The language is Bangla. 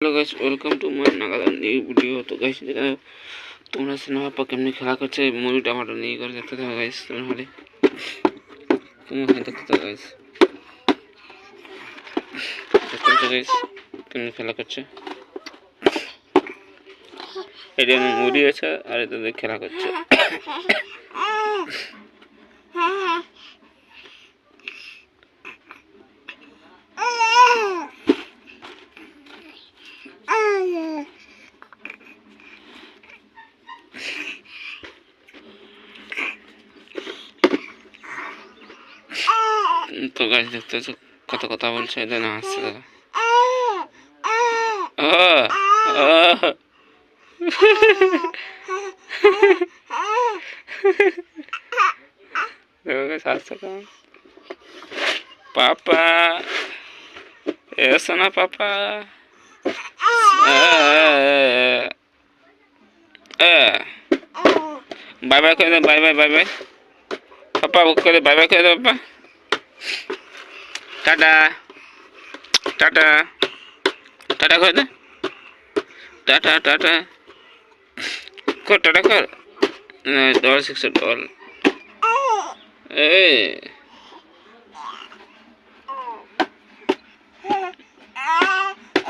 hello guys welcome to my নাগাদা new video তো গাইস তোমরা সিনেমা পা কেমনি খেলা করছে এই মুভিটা আমার নিয়ে করে দেখতে থাকো গাইস তোমরা হলে তোমরা হলে দেখতে থাকো গাইস দেখতে থাকো গাইস কেমনি খেলা করছে এটা মুড়ি আছে আর এটাতে খেলা করছে তো গাছ দেখতে কত কথা বলছে এটা না guys, পাপা এসো না পাপা। বাই বাই করে দে bye bye bye bye. Papa বুক করে বাই বাই করে পাপা। টাটা। টাটা। টাটা করে দে। Tata tata. কর টাটা কর। ডল সিক্স ডল এই।